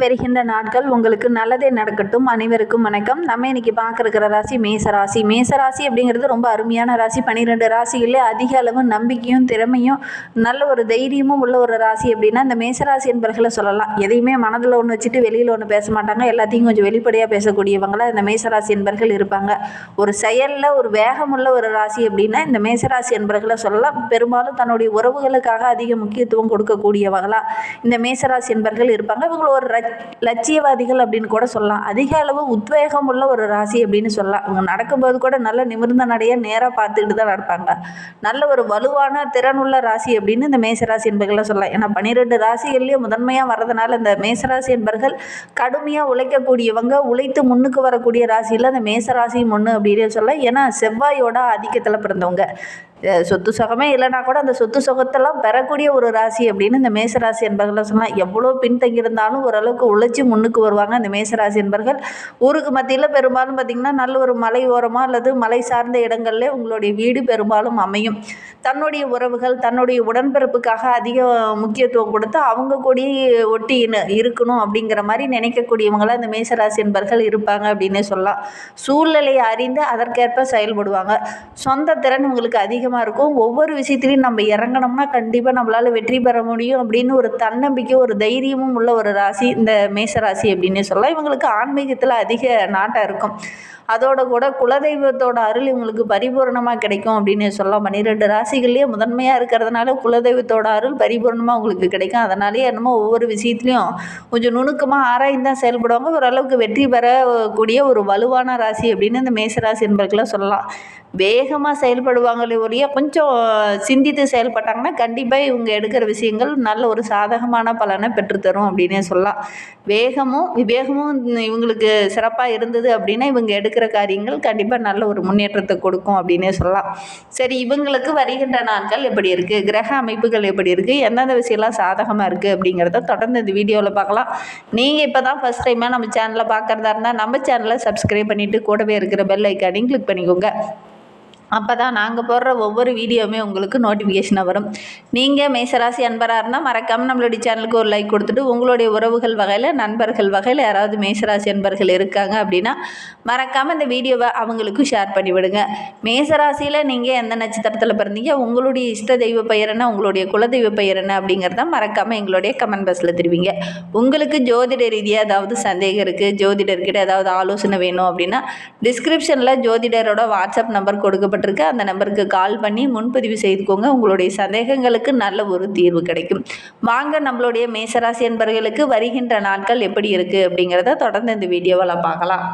வருகின்ற நாட்கள் உங்களுக்கு நல்லதே நடக்கட்டும். அனைவருக்கும் வணக்கம். நம்ம இன்னைக்கு பார்க்குற ராசி மேசராசி மேசராசி அப்படிங்கிறது ரொம்ப அருமையான ராசி. பன்னிரெண்டு ராசிகளே அதிக அளவு நம்பிக்கையும் திறமையும் நல்ல ஒரு தைரியமும் உள்ள ஒரு ராசி அப்படின்னா இந்த மேசராசி என்பர்களை சொல்லலாம். எதையுமே மனதில் ஒன்று வச்சுட்டு வெளியில் ஒன்று பேச மாட்டாங்க. எல்லாத்தையும் கொஞ்சம் வெளிப்படையாக பேசக்கூடியவங்களா இந்த மேசராசி என்பர்கள் இருப்பாங்க. ஒரு செயலில் ஒரு வேகமுள்ள ஒரு ராசி அப்படின்னா இந்த மேசராசி என்பர்களை சொல்லலாம். பெரும்பாலும் தன்னுடைய உறவுகளுக்காக அதிக முக்கியத்துவம் கொடுக்கக்கூடியவங்களா இந்த மேசராசி என்பர்கள் இருப்பாங்க. இவங்க ஒரு லட்சியவாதிகள் அப்படின்னு கூட சொல்லலாம். அதிக அளவு உத்வேகம் உள்ள ஒரு ராசி அப்படின்னு சொல்லலாம். அவங்க நடக்கும்போது கூட நல்ல நிமிர்ந்த நடையாக நேராக பார்த்துக்கிட்டு தான் நடப்பாங்க. நல்ல ஒரு வலுவான திறனுள்ள ராசி அப்படின்னு இந்த மேசராசி என்பர்களை சொல்லலாம். ஏன்னா பன்னிரெண்டு ராசிகள்லேயும் முதன்மையாக வர்றதுனால இந்த மேசராசி என்பர்கள் கடுமையாக உழைக்கக்கூடியவங்க உழைத்து முன்னுக்கு வரக்கூடிய ராசியில் அந்த மேசராசியும் ஒன்று அப்படின்னு சொல்லலாம். ஏன்னா செவ்வாயோட ஆதிக்கத்தில் பிறந்தவங்க. சொத்து சுகமே இல்லைனா கூட அந்த சொத்து சுகத்தெல்லாம் பெறக்கூடிய ஒரு ராசி அப்படின்னு இந்த மேசராசி என்பர்களை சொல்லலாம் எவ்வளோ பின்தங்கியிருந்தாலும் ஓரளவுக்கு உழைச்சி முன்னுக்கு வருவாங்க இந்த மேசராசி என்பர்கள். ஊருக்கு மத்தியில் பெரும்பாலும் பார்த்திங்கன்னா நல்ல ஒரு மலை ஓரமாக அல்லது மலை சார்ந்த இடங்கள்ல உங்களுடைய வீடு பெரும்பாலும் அமையும். தன்னுடைய உறவுகள் தன்னுடைய உடன்பிறப்புக்காக அதிக முக்கியத்துவம் கொடுத்து அவங்க கூடி ஒட்டி இருக்கணும் அப்படிங்கிற மாதிரி நினைக்கக்கூடியவங்களாம் இந்த மேசராசி என்பர்கள் இருப்பாங்க அப்படின்னே சொல்லலாம். சூழ்நிலையை அறிந்து அதற்கேற்ப செயல்படுவாங்க. சொந்த திறன் உங்களுக்கு அதிகம் அதிகமாக இருக்கும். ஒவ்வொரு விஷயத்துலையும் நம்ம இறங்கினோம்னா கண்டிப்பாக நம்மளால் வெற்றி பெற முடியும் அப்படின்னு ஒரு தன்னம்பிக்கை ஒரு தைரியமும் உள்ள ஒரு ராசி இந்த மேச ராசி அப்படின்னு சொல்லலாம். இவங்களுக்கு ஆன்மீகத்தில் அதிக நாட்டம் இருக்கும். அதோட கூட குலதெய்வத்தோட அருள் இவங்களுக்கு பரிபூரணமாக கிடைக்கும் அப்படின்னு சொல்லலாம். பன்னிரெண்டு ராசிகள்லேயே முதன்மையாக இருக்கிறதுனால குலதெய்வத்தோட அருள் பரிபூரணமாக உங்களுக்கு கிடைக்கும். அதனாலேயே என்னமோ ஒவ்வொரு விஷயத்துலையும் கொஞ்சம் நுணுக்கமாக ஆராய்ந்து தான் செயல்படுவாங்க. ஓரளவுக்கு வெற்றி பெறக்கூடிய ஒரு வலுவான ராசி அப்படின்னு இந்த மேசராசி என்பர்களை சொல்லலாம். வேகமாக செயல்படுவாங்களே ஒழிய கொஞ்சம் சிந்தித்து செயல்பட்டாங்கன்னா கண்டிப்பாக இவங்க எடுக்கிற விஷயங்கள் நல்ல ஒரு சாதகமான பலனை பெற்றுத்தரும் அப்படின்னே சொல்லலாம். வேகமும் விவேகமும் இவங்களுக்கு சிறப்பாக இருந்தது அப்படின்னா இவங்க எடுக்கிற காரியங்கள் கண்டிப்பாக நல்ல ஒரு முன்னேற்றத்தை கொடுக்கும் அப்படின்னே சொல்லலாம். சரி இவங்களுக்கு வருகின்ற நாட்கள் எப்படி இருக்குது கிரக அமைப்புகள் எப்படி இருக்குது எந்தெந்த விஷயம்லாம் சாதகமாக இருக்குது அப்படிங்கிறத தொடர்ந்து இந்த வீடியோவில் பார்க்கலாம். நீங்கள் இப்போ தான் ஃபஸ்ட் டைமாக நம்ம சேனலை பார்க்குறதா இருந்தால் நம்ம சேனலை சப்ஸ்கிரைப் பண்ணிவிட்டு கூடவே இருக்கிற பெல் ஐக்கானையும் கிளிக் பண்ணிக்கோங்க. அப்போ தான் நாங்கள் போடுற ஒவ்வொரு வீடியோவுமே உங்களுக்கு நோட்டிஃபிகேஷனாக வரும். நீங்கள் மேசராசி அன்பராக இருந்தால் மறக்காமல் நம்மளுடைய சேனலுக்கு ஒரு லைக் கொடுத்துட்டு உங்களுடைய உறவுகள் வகையில் நண்பர்கள் வகையில் யாராவது மேசராசி அன்பர்கள் இருக்காங்க அப்படின்னா மறக்காமல் இந்த வீடியோவை அவங்களுக்கும் ஷேர் பண்ணிவிடுங்க. மேசராசியில் நீங்கள் எந்த நட்சத்திரத்தில் பிறந்தீங்க உங்களுடைய இஷ்ட தெய்வ பெயர் என்ன உங்களுடைய குலதெய்வ பெயர் என்ன அப்படிங்கிறத மறக்காமல் எங்களுடைய கமெண்ட் பாக்ஸில் தெரிவிங்க. உங்களுக்கு ஜோதிட ரீதியாக ஏதாவது சந்தேகம் இருக்குது ஜோதிடர்கிட்ட ஏதாவது ஆலோசனை வேணும் அப்படின்னா டிஸ்கிரிப்ஷனில் ஜோதிடரோட வாட்ஸ்அப் நம்பர் கொடுக்கப்பட்டிருக்கு அந்த நம்பருக்கு கால் பண்ணி முன்பதிவு செய்துக்கோங்க. உங்களுடைய சந்தேகங்களுக்கு நல்ல ஒரு தீர்வு கிடைக்கும். வாங்க நம்மளுடைய மேசராசி என்பவர்களுக்கு வருகின்ற நாட்கள் எப்படி இருக்குது அப்படிங்கிறத தொடர்ந்து இந்த வீடியோவில் பார்க்கலாம்.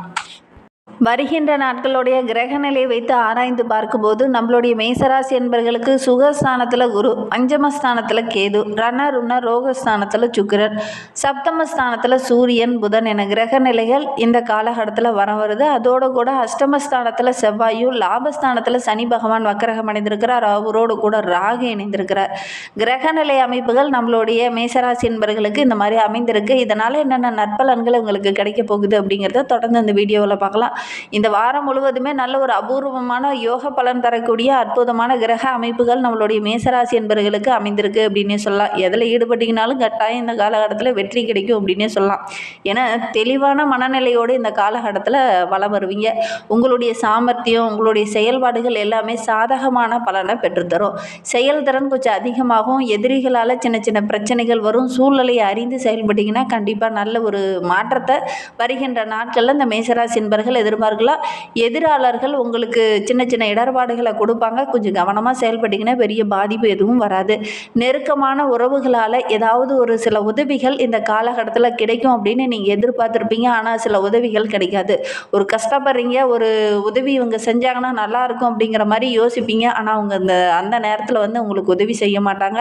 வருகின்ற நாட்களுடைய கிரக நிலையை வைத்து ஆராய்ந்து பார்க்கும்போது நம்மளுடைய மேசராசி என்பர்களுக்கு சுகஸ்தானத்தில் குரு பஞ்சமஸ்தானத்தில் கேது ரண ருண ரோகஸ்தானத்தில் சுக்கிரன் சப்தமஸ்தானத்தில் சூரியன் புதன் என கிரக நிலைகள் இந்த காலகட்டத்தில் வர வருது. அதோடு கூட அஷ்டமஸ்தானத்தில் செவ்வாயும் லாபஸ்தானத்தில் சனி பகவான் வக்கரகம் அடைந்திருக்கிறார் அவரோடு கூட ராகு இணைந்திருக்கிறார். கிரக நிலை அமைப்புகள் நம்மளுடைய மேசராசி என்பர்களுக்கு இந்த மாதிரி அமைந்திருக்கு. இதனால் என்னென்ன நற்பலன்கள் உங்களுக்கு கிடைக்க போகுது அப்படிங்கிறத தொடர்ந்து இந்த வீடியோவில் பார்க்கலாம். இந்த வாரம் முழுவதுமே நல்ல ஒரு அபூர்வமான யோக பலன் தரக்கூடிய அற்புதமான கிரக அமைப்புகள் நம்மளுடைய மேசராசி என்பவர்களுக்கு அமைந்திருக்கு அப்படின்னே சொல்லலாம். எதில் ஈடுபட்டீங்கனாலும் கட்டாயம் இந்த காலகட்டத்தில் வெற்றி கிடைக்கும் அப்படின்னே சொல்லலாம். ஏன்னா தெளிவான மனநிலையோடு இந்த காலகட்டத்தில் வளம் வருவீங்க. உங்களுடைய சாமர்த்தியம் உங்களுடைய செயல்பாடுகள் எல்லாமே சாதகமான பலனை பெற்றுத்தரும். செயல்திறன் கொஞ்சம் அதிகமாகும். எதிரிகளால் சின்ன சின்ன பிரச்சனைகள் வரும். சூழ்நிலையை அறிந்து செயல்பட்டீங்கன்னா கண்டிப்பாக நல்ல ஒரு மாற்றத்தை வருகின்ற நாட்களில் இந்த மேசராசி என்பர்கள் எதிர்பார்க்கலாம் எதிராளர்கள் உங்களுக்கு சின்ன சின்ன இடர்பாடுகளை கொடுப்பாங்க. கொஞ்சம் கவனமாக செயல்பட்டீங்கன்னா பெரிய பாதிப்பு எதுவும் வராது. நெருக்கமான உறவுகளால் ஏதாவது ஒரு சில உதவிகள் இந்த காலகட்டத்தில் கிடைக்கும் அப்படின்னு நீங்கள் எதிர்பார்த்துருப்பீங்க. ஆனால் சில உதவிகள் கிடைக்காது. ஒரு கஷ்டப்படுறீங்க ஒரு உதவி இவங்க செஞ்சாங்கன்னா நல்லாயிருக்கும் அப்படிங்கிற மாதிரி யோசிப்பீங்க. ஆனால் அவங்க அந்த அந்த நேரத்தில் வந்து உங்களுக்கு உதவி செய்ய மாட்டாங்க.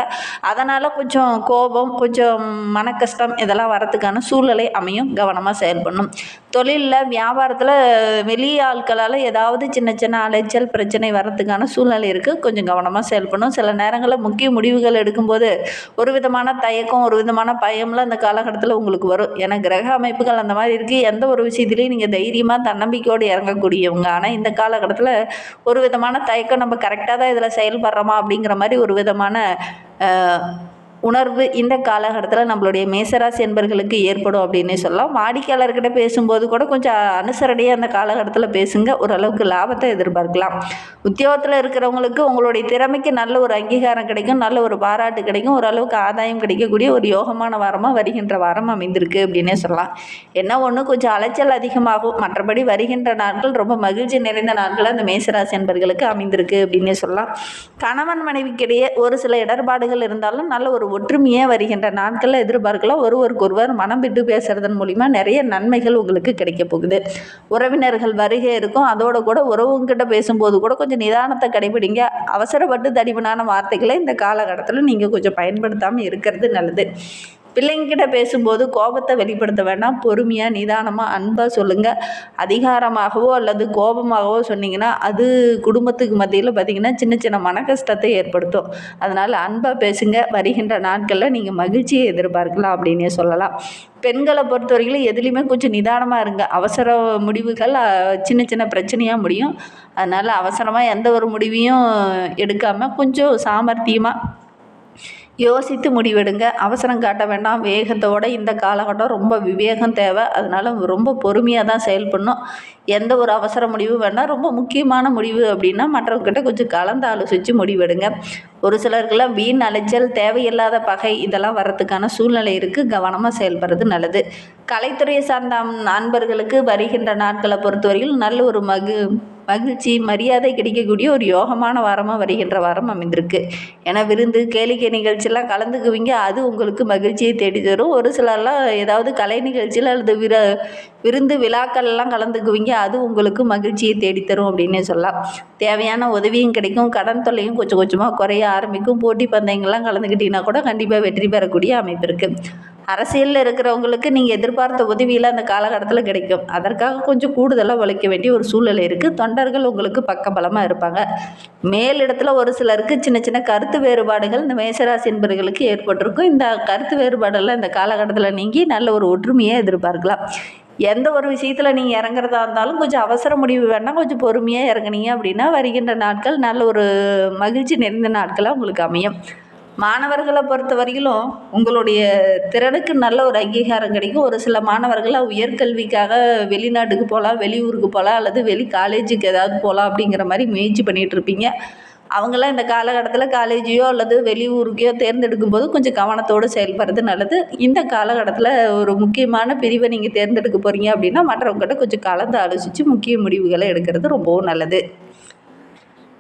அதனால் கொஞ்சம் கோபம் கொஞ்சம் மன கஷ்டம் இதெல்லாம் வரத்துக்கான சூழ்நிலை அமையும். கவனமாக செயல்படணும். தொழிலில் வியாபாரத்தில் வெளியே ஆட்களால் ஏதாவது சின்ன சின்ன அலைச்சல் பிரச்சனை வரத்துக்கான சூழ்நிலை இருக்குது கொஞ்சம் கவனமாக செயல்படணும் சில நேரங்களில் முக்கிய முடிவுகள் எடுக்கும்போது ஒரு விதமான தயக்கம் ஒரு விதமான பயம்லாம் அந்த காலகட்டத்தில் உங்களுக்கு வரும். ஏன்னா கிரக அமைப்புகள் அந்த மாதிரி இருக்குது எந்த ஒரு விஷயத்துலையும் நீங்கள் தைரியமாக தன்னம்பிக்கையோடு இறங்கக்கூடியவங்க. ஆனால் இந்த காலகட்டத்தில் ஒரு விதமான தயக்கம் நம்ம கரெக்டாக தான் இதில் செயல்படுறோமா அப்படிங்கிற மாதிரி ஒரு விதமான உணர்வு இந்த காலகட்டத்தில் நம்மளுடைய மேசராசி என்பர்களுக்கு ஏற்படும் அப்படின்னே சொல்லலாம். வாடிக்கையாளர்கிட்ட பேசும்போது கூட கொஞ்சம் அனுசரணையாக அந்த காலகட்டத்தில் பேசுங்க. ஓரளவுக்கு லாபத்தை எதிர்பார்க்கலாம். உத்தியோகத்தில் இருக்கிறவங்களுக்கு உங்களுடைய திறமைக்கு நல்ல ஒரு அங்கீகாரம் கிடைக்கும் நல்ல ஒரு பாராட்டு கிடைக்கும் ஓரளவுக்கு ஆதாயம் கிடைக்கக்கூடிய ஒரு யோகமான வாரமாக வருகின்ற வாரம் அமைந்திருக்கு அப்படின்னே சொல்லலாம். என்ன ஒன்று கொஞ்சம் அலைச்சல் அதிகமாகும். மற்றபடி வருகின்ற நாட்கள் ரொம்ப மகிழ்ச்சி நிறைந்த நாட்கள் அந்த மேசராசி என்பர்களுக்கு அமைந்திருக்கு அப்படின்னே சொல்லலாம். கணவன் மனைவிக்கிடையே ஒரு சில இடர்பாடுகள் இருந்தாலும் நல்ல ஒரு ஒற்றுமையே வருகின்ற நாட்களில் எதிர்பார்க்கலாம். ஒருவருக்கொருவர் மனம் விட்டு பேசுறதன் மூலிமா நிறைய நன்மைகள் உங்களுக்கு கிடைக்க போகுது. உறவினர்கள் வருகை இருக்கும். அதோட கூட உறவுங்கிட்ட பேசும்போது கூட கொஞ்சம் நிதானத்தை கடைபிடிங்க. அவசரப்பட்டு தடிமனான வார்த்தைகளை இந்த காலகட்டத்தில் நீங்கள் கொஞ்சம் பயன்படுத்தாமல் இருக்கிறது நல்லது. பிள்ளைங்கிட்ட பேசும்போது கோபத்தை வெளிப்படுத்த வேண்டாம். பொறுமையாக நிதானமாக அன்பாக சொல்லுங்கள் அதிகாரமாகவோ அல்லது கோபமாகவோ சொன்னீங்கன்னா அது குடும்பத்துக்கு மத்தியில் பார்த்திங்கன்னா சின்ன சின்ன மன கஷ்டத்தை ஏற்படுத்தும். அதனால் அன்பாக பேசுங்க. வருகின்ற நாட்களில் நீங்கள் மகிழ்ச்சியை எதிர்பார்க்கலாம் அப்படின்னே சொல்லலாம். பெண்களை பொறுத்தவரையிலும் எதுலேயுமே கொஞ்சம் நிதானமாக இருங்க. அவசர முடிவுகள் சின்ன சின்ன பிரச்சனையாக முடியும். அதனால் அவசரமாக எந்த ஒரு முடிவையும் எடுக்காமல் கொஞ்சம் சாமர்த்தியமாக யோசித்து முடிவெடுங்க. அவசரம் காட்ட வேண்டாம். வேகத்தோட இந்த காலகட்டம் ரொம்ப விவேகம் தேவை. அதனால ரொம்ப பொறுமையாக தான் செயல்படணும். எந்த ஒரு அவசர முடிவும் வேண்டாம். ரொம்ப முக்கியமான முடிவு அப்படின்னா மற்றவங்ககிட்ட கொஞ்சம் கலந்து ஆலோசித்து முடிவெடுங்க. ஒரு சிலருக்கெல்லாம் வீண் அலைச்சல் தேவையில்லாத பகை இதெல்லாம் வர்றதுக்கான சூழ்நிலை இருக்குது கவனமாக செயல்படுறது நல்லது. கலைத்துறையை சார்ந்த அம்- நண்பர்களுக்கு வருகின்ற நாட்களை பொறுத்தவரையில் நல்ல ஒரு மகு மகிழ்ச்சி மரியாதை கிடைக்கக்கூடிய ஒரு யோகமான வாரமாக வருகின்ற வாரம் அமைந்திருக்கு. ஏன்னா விருந்து கேளிக்கை நிகழ்ச்சியெல்லாம் கலந்துக்குவீங்க. அது உங்களுக்கு மகிழ்ச்சியை தேடி தரும். ஒரு சிலர்லாம் ஏதாவது கலை நிகழ்ச்சியில் அல்லது விர விருந்து விழாக்கள்லாம் கலந்துக்குவீங்க. அது உங்களுக்கு மகிழ்ச்சியை தேடித்தரும் அப்படின்னே சொல்லலாம். தேவையான உதவியும் கிடைக்கும். கடன் தொல்லையும் கொஞ்சம் கொஞ்சமாக குறைய ஆரம்பிக்கும் போட்டி பந்தயங்கள்லாம் கலந்துக்கிட்டிங்கன்னா கூட கண்டிப்பாக வெற்றி பெறக்கூடிய அமைப்பு இருக்குது அரசியலில் இருக்கிறவங்களுக்கு நீங்கள் எதிர்பார்த்த உதவியெல்லாம் அந்த காலகட்டத்தில் கிடைக்கும். அதற்காக கொஞ்சம் கூடுதலாக உழைக்க வேண்டிய ஒரு சூழ்நிலை இருக்குது தொண்டர்கள் உங்களுக்கு பக்கபலமாக இருப்பாங்க. மேலிடத்தில் ஒரு சிலருக்கு சின்ன சின்ன கருத்து வேறுபாடுகள் இந்த மேசராசி என்பவர்களுக்கு ஏற்பட்டிருக்கும். இந்த கருத்து வேறுபாடெல்லாம் இந்த காலகட்டத்தில் நீங்கி நல்ல ஒரு ஒற்றுமையை எதிர்பார்க்கலாம். எந்த ஒரு விஷயத்தில் நீங்கள் இறங்குறதா இருந்தாலும் கொஞ்சம் அவசர முடிவு வேணால் கொஞ்சம் பொறுமையாக இறங்குனீங்க அப்படின்னா வருகின்ற நாட்கள் நல்ல ஒரு மகிழ்ச்சி நிறைந்த நாட்களாக உங்களுக்கு அமையும். மாணவர்களை பொறுத்த வரையிலும் உங்களுடைய திறனுக்கு நல்ல ஒரு அங்கீகாரம் கிடைக்கும். ஒரு சில மாணவர்கள் உயர்கல்விக்காக வெளிநாட்டுக்கு போகலாம் வெளியூருக்கு போகலாம் அல்லது வெளி காலேஜுக்கு ஏதாவது போகலாம் அப்படிங்கிற மாதிரி முயற்சி பண்ணிகிட்டு இருப்பீங்க. அவங்களாம் இந்த காலகட்டத்தில் காலேஜையோ அல்லது வெளியூருக்கையோ தேர்ந்தெடுக்கும் போது கொஞ்சம் கவனத்தோடு செயல்படுறது நல்லது. இந்த காலகட்டத்தில் ஒரு முக்கியமான பிரிவை நீங்கள் தேர்ந்தெடுக்க போகிறீங்க அப்படின்னா மற்றவங்ககிட்ட கொஞ்சம் கலந்து ஆலோசித்து முக்கிய முடிவுகளை எடுக்கிறது ரொம்பவும் நல்லது.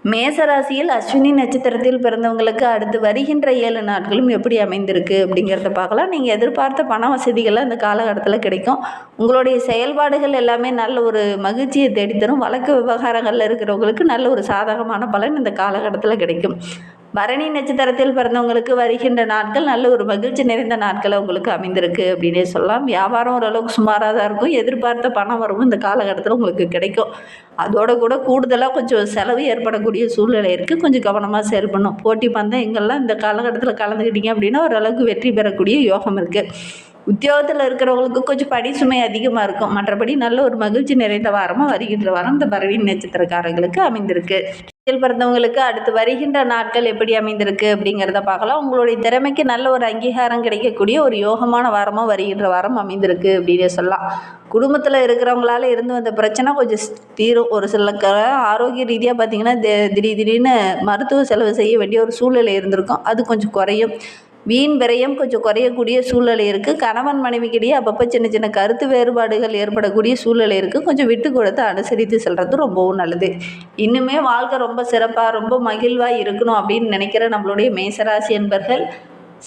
மேசராசியில் அஸ்வினி நட்சத்திரத்தில் பிறந்தவங்களுக்கு அடுத்து வருகின்ற ஏழு நாட்களும் எப்படி அமைந்திருக்கு அப்படிங்கிறத பார்க்கலாம். நீங்கள் எதிர்பார்த்த பண வசதிகள்லாம் இந்த காலகட்டத்தில் கிடைக்கும். உங்களுடைய செயல்பாடுகள் எல்லாமே நல்ல ஒரு மகிழ்ச்சியை தேடித்தரும். வழக்கு விவகாரங்களில் இருக்கிறவங்களுக்கு நல்ல ஒரு சாதகமான பலன் இந்த காலகட்டத்தில் கிடைக்கும். பரணி நட்சத்திரத்தில் பிறந்தவங்களுக்கு வருகின்ற நாட்கள் நல்ல ஒரு மகிழ்ச்சி நிறைந்த நாட்களை உங்களுக்கு அமைந்திருக்கு அப்படின்னே சொல்லலாம். வியாபாரம் ஓரளவுக்கு சுமாராக தான் இருக்கும். எதிர்பார்த்த பணம் வரவும் இந்த காலகட்டத்தில் உங்களுக்கு கிடைக்கும். அதோட கூட கூடுதலாக கொஞ்சம் செலவு ஏற்படக்கூடிய சூழ்நிலை இருக்குது கொஞ்சம் கவனமாக செயல்படணும் போட்டி பந்தம் எங்கெல்லாம் இந்த காலகட்டத்தில் கலந்துக்கிட்டீங்க அப்படின்னா ஓரளவுக்கு வெற்றி பெறக்கூடிய யோகம் இருக்குது உத்தியோகத்தில் இருக்கிறவங்களுக்கு கொஞ்சம் பணி சுமை அதிகமாக இருக்கும். மற்றபடி நல்ல ஒரு மகிழ்ச்சி நிறைந்த வாரமாக வருகின்ற வாரம் இந்த பரவி நட்சத்திரக்காரங்களுக்கு அமைந்திருக்கு. இதில் பிறந்தவங்களுக்கு அடுத்து வருகின்ற நாட்கள் எப்படி அமைந்திருக்கு அப்படிங்கிறத பார்க்கலாம். உங்களுடைய திறமைக்கு நல்ல ஒரு அங்கீகாரம் கிடைக்கக்கூடிய ஒரு யோகமான வாரமாக வருகின்ற வாரம் அமைந்திருக்கு அப்படின்னு சொல்லலாம். குடும்பத்தில் இருக்கிறவங்களால இருந்து வந்த பிரச்சனை கொஞ்சம் தீரும். ஒரு சில க ஆரோக்கிய ரீதியாக பார்த்தீங்கன்னா தி- திடீர் திடீர்னு மருத்துவ செலவு செய்ய வேண்டிய ஒரு சூழ்நிலை இருந்திருக்கும். அது கொஞ்சம் குறையும். வீண் விரயம் கொஞ்சம் குறையக்கூடிய சூழ்நிலை இருக்குது கணவன் மனைவிக்கிடையே அப்பப்போ சின்ன சின்ன கருத்து வேறுபாடுகள் ஏற்படக்கூடிய சூழ்நிலை இருக்குது கொஞ்சம் விட்டு கொடுத்து அனுசரித்து செல்கிறது ரொம்பவும் நல்லது. இன்னுமே வாழ்க்கை ரொம்ப சிறப்பாக ரொம்ப மகிழ்வாக இருக்கணும் அப்படின்னு நினைக்கிற நம்மளுடைய மேசராசி என்பர்கள்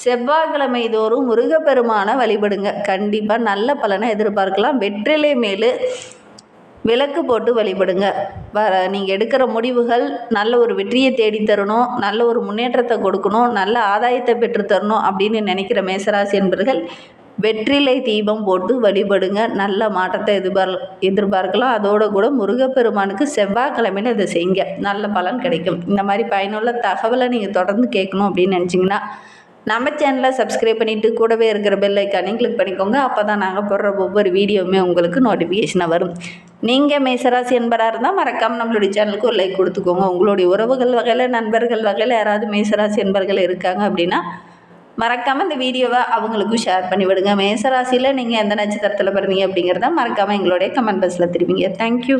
செவ்வாய்க்கிழமை தோறும் முருகப்பெருமானை வழிபடுங்க. கண்டிப்பாக நல்ல பலனை எதிர்பார்க்கலாம். வெற்றிலை மேலு விளக்கு போட்டு வழிபடுங்க. வ நீங்கள் எடுக்கிற முடிவுகள் நல்ல ஒரு வெற்றியை தேடி தரணும் நல்ல ஒரு முன்னேற்றத்தை கொடுக்கணும் நல்ல ஆதாயத்தை பெற்று தரணும் அப்படின்னு நினைக்கிற மேசராசி என்பர்கள் வெற்றிலை தீபம் போட்டு வழிபடுங்க. நல்ல மாற்றத்தை எதிர்பார் எதிர்பார்க்கலாம். அதோடு கூட முருகப்பெருமானுக்கு செவ்வாய்க்கிழமையில் இதை செய்யுங்க. நல்ல பலன் கிடைக்கும். இந்த மாதிரி பயனுள்ள தகவலை நீங்கள் தொடர்ந்து கேட்கணும் அப்படின்னு நினச்சிங்கன்னா நம்ம சேனலை சப்ஸ்கிரைப் பண்ணிவிட்டு கூடவே இருக்கிற பெல் ஐக்கானையும் கிளிக் பண்ணிக்கோங்க. அப்போ தான் நாங்கள் போடுற ஒவ்வொரு வீடியோவுமே உங்களுக்கு நோட்டிஃபிகேஷனாக வரும். நீங்கள் மேசராசி என்பராக இருந்தால் மறக்காமல் நம்மளுடைய சேனலுக்கு ஒரு லைக் கொடுத்துக்கோங்க. உங்களுடைய உறவுகள் வகையில் நண்பர்கள் வகையில் யாராவது மேசராசி என்பர்கள் இருக்காங்க அப்படின்னா மறக்காமல் இந்த வீடியோவை அவங்களுக்கும் ஷேர் பண்ணி விடுங்க. மேசராசியில் நீங்கள் எந்த நட்சத்திரத்தில் பிறந்தீங்க அப்படிங்கிறத மறக்காமல் எங்களுடைய கமெண்ட் பாக்ஸில் திரும்பிங்க தேங்க்யூ